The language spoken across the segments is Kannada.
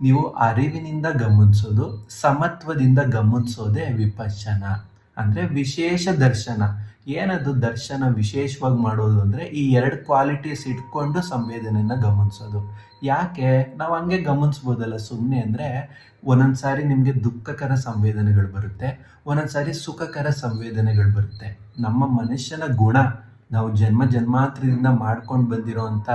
ನೀವು ಅರಿವಿನಿಂದ ಗಮನಿಸೋದು, ಸಮತ್ವದಿಂದ ಗಮನಿಸೋದೇ ವಿಪಶನ ಅಂದರೆ ವಿಶೇಷ ದರ್ಶನ. ಏನದು ದರ್ಶನ ವಿಶೇಷವಾಗಿ ಮಾಡೋದು ಅಂದರೆ ಈ ಎರಡು ಕ್ವಾಲಿಟೀಸ್ ಇಟ್ಕೊಂಡು ಸಂವೇದನೆಯನ್ನ ಗಮನಿಸೋದು. ಯಾಕೆ? ನಾವು ಹಂಗೆ ಗಮನಿಸ್ಬೋದಲ್ಲ ಸುಮ್ಮನೆ ಅಂದರೆ ಒಂದೊಂದು ಸಾರಿ ನಿಮಗೆ ದುಃಖಕರ ಸಂವೇದನೆಗಳು ಬರುತ್ತೆ, ಒಂದೊಂದು ಸಾರಿ ಸುಖಕರ ಸಂವೇದನೆಗಳು ಬರುತ್ತೆ. ನಮ್ಮ ಮನುಷ್ಯನ ಗುಣ ನಾವು ಜನ್ಮ ಜನ್ಮಾಂತರದಿಂದ ಮಾಡ್ಕೊಂಡು ಬಂದಿರೋವಂಥ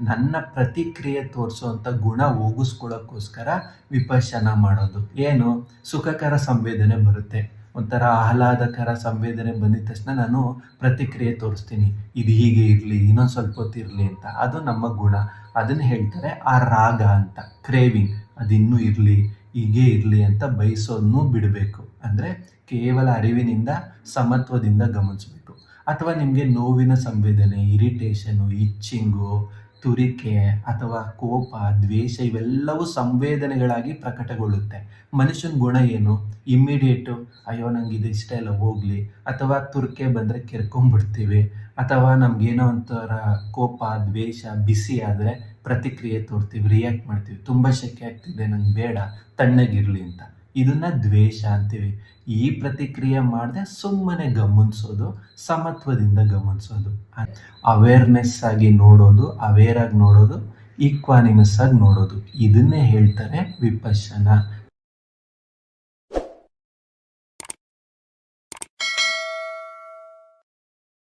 ನನ್ನ ಪ್ರತಿಕ್ರಿಯೆ ತೋರಿಸೋವಂಥ ಗುಣ ಹೋಗಿಸ್ಕೊಳ್ಳೋಕ್ಕೋಸ್ಕರ ವಿಪಶನ ಮಾಡೋದು. ಏನು? ಸುಖಕರ ಸಂವೇದನೆ ಬರುತ್ತೆ. ಒಂಥರ ಆಹ್ಲಾದಕರ ಸಂವೇದನೆ ಬಂದಿದ ತಕ್ಷಣ ನಾನು ಪ್ರತಿಕ್ರಿಯೆ ತೋರಿಸ್ತೀನಿ. ಇದು ಹೀಗೆ ಇರಲಿ, ಇನ್ನೊಂದು ಸ್ವಲ್ಪ ಹೊತ್ತು ಇರಲಿ ಅಂತ. ಅದು ನಮ್ಮ ಗುಣ. ಅದನ್ನು ಹೇಳ್ತಾರೆ ಆ ರಾಗ ಅಂತ. ಕ್ರೇವಿಂಗ್. ಅದಿನ್ನೂ ಇರಲಿ, ಹೀಗೆ ಇರಲಿ ಅಂತ ಬಯಸೋದನ್ನೂ ಬಿಡಬೇಕು. ಅಂದರೆ ಕೇವಲ ಅರಿವಿನಿಂದ, ಸಮತ್ವದಿಂದ ಗಮನಿಸಬೇಕು. ಅಥವಾ ನಿಮಗೆ ನೋವಿನ ಸಂವೇದನೆ ಇರಿಟೇಷನು ಇಚ್ಚಿಂಗು ತುರಿಕೆ ಅಥವಾ ಕೋಪ, ದ್ವೇಷ ಇವೆಲ್ಲವೂ ಸಂವೇದನೆಗಳಾಗಿ ಪ್ರಕಟಗೊಳ್ಳುತ್ತೆ. ಮನುಷ್ಯನ ಗುಣ ಏನು? ಇಮ್ಮಿಡಿಯೇಟು ಅಯ್ಯೋ ನಂಗೆ ಇದು ಇಷ್ಟ ಇಲ್ಲ, ಹೋಗಲಿ. ಅಥವಾ ತುರ್ಕೆ ಬಂದರೆ ಕೆರ್ಕೊಂಡ್ಬಿಡ್ತೀವಿ. ಅಥವಾ ನಮಗೇನೋ ಒಂಥರ ಕೋಪ, ದ್ವೇಷ, ಬಿಸಿ ಆದರೆ ಪ್ರತಿಕ್ರಿಯೆ ತೋರ್ತೀವಿ ರಿಯಾಕ್ಟ್ ಮಾಡ್ತೀವಿ. ತುಂಬ ಶೆಕೆ ಆಗ್ತಿದೆ, ನಂಗೆ ಬೇಡ, ತಣ್ಣಗಿರಲಿ ಅಂತ. ಇದನ್ನ ದ್ವೇಷ ಅಂತೀವಿ. ಈ ಪ್ರತಿಕ್ರಿಯೆ ಮಾಡದೆ ಸುಮ್ಮನೆ ಗಮನಿಸೋದು, ಸಮತ್ವದಿಂದ ಗಮನಿಸೋದು. ಅವೇರ್ನೆಸ್ ಆಗಿ ನೋಡೋದು ಅವೇರ್ ಆಗಿ ನೋಡೋದು ಈಕ್ವಾನಿಮಸ್ ಆಗಿ ನೋಡೋದು. ಇದನ್ನೇ ಹೇಳ್ತಾರೆ ವಿಪಶ್ಯನ